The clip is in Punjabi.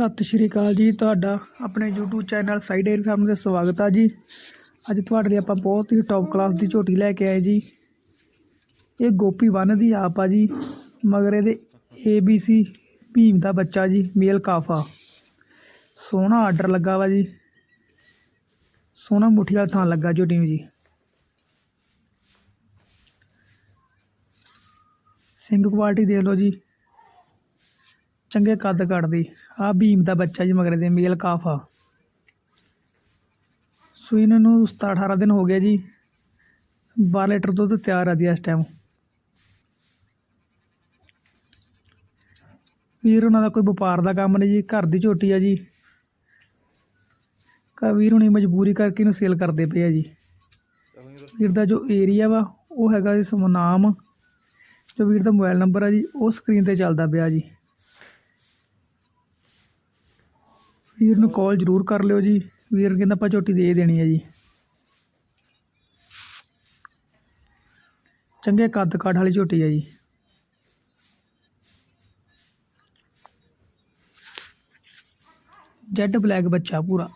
ਸਤਿ ਸ਼੍ਰੀ ਅਕਾਲ ਜੀ, ਤੁਹਾਡਾ ਆਪਣੇ YouTube channel side air farm ਤੇ ਸਵਾਗਤ ਆ ਜੀ। ਅੱਜ ਤੁਹਾਡੇ ਲਈ ਆਪਾਂ ਬਹੁਤ ਹੀ ਟੌਪ ਕਲਾਸ ਦੀ ਝੋਟੀ ਲੈ ਕੇ ਆਏ ਜੀ। ਇਹ ਗੋਪੀ ਵਨ ਦੀ ਆਪ ਆ ਜੀ, ਮਗਰ ਇਹਦੇ ABC ਭੀਮ ਦਾ ਬੱਚਾ ਜੀ, ਮੇਲ ਕਾਫਾ। ਸੋਹਣਾ ਆਰਡਰ ਲੱਗਾ ਵਾ ਜੀ। ਸੋਹਣਾ ਮੁੱਠੀ ਵਾਲਾ ਥਾਂ ਲੱਗਾ ਝੋਟੀ ਨੂੰ ਜੀ। ਸਿੰਘ ਕੁਆਲਿਟੀ ਦੇ ਲਓ ਜੀ। ਚੰਗੇ ਕੱਦ ਕੱਢਦੀ। ਆ ਭੀਮ ਦਾ ਬੱਚਾ ਜੀ ਮਗਰ ਦੇ ਮੇਲ ਕਾਫ ਕਾਫਾ ਸੂਈ ਨੂੰ 17 18 ਦਿਨ ਹੋ ਗਏ ਜੀ। 12 ਲੀਟਰ ਦੁੱਧ ਤਿਆਰ ਆ ਜੀ ਇਸ ਟਾਈਮ ਵੀਰ ਉਹਨਾਂ ਦਾ ਕੋਈ ਵਪਾਰ ਦਾ ਕੰਮ ਨਹੀਂ ਜੀ, ਘਰ ਦੀ ਝੋਟੀ ਆ ਜੀ। ਕਾ ਵੀਰ ਹੁਣੀ ਮਜਬੂਰੀ ਕਰਕੇ ਇਹਨੂੰ ਸੇਲ ਕਰਦੇ ਪਏ ਆ ਜੀ। ਵੀਰ ਦਾ ਜੋ ਏਰੀਆ ਵਾ, ਉਹ ਹੈਗਾ ਜੀ ਸੁਨਾਮ ਜੋ ਵੀਰ ਦਾ ਮੋਬਾਈਲ ਨੰਬਰ ਆ ਜੀ, ਉਹ ਸਕਰੀਨ ਤੇ ਚੱਲਦਾ ਪਿਆ ਜੀ। ਵੀਰ ਨੂੰ ਕਾਲ ਜ਼ਰੂਰ ਕਰ ਲਿਓ ਜੀ। ਵੀਰ ਕਹਿੰਦਾ ਆਪਾਂ ਝੋਟੀ ਦੇ ਦੇਣੀ ਹੈ ਜੀ। ਚੰਗੇ ਕੱਦ ਕਾਠ ਵਾਲੀ ਝੋਟੀ ਹੈ ਜੀ। ਜੈਡ ਬਲੈਕ ਬੱਚਾ ਪੂਰਾ।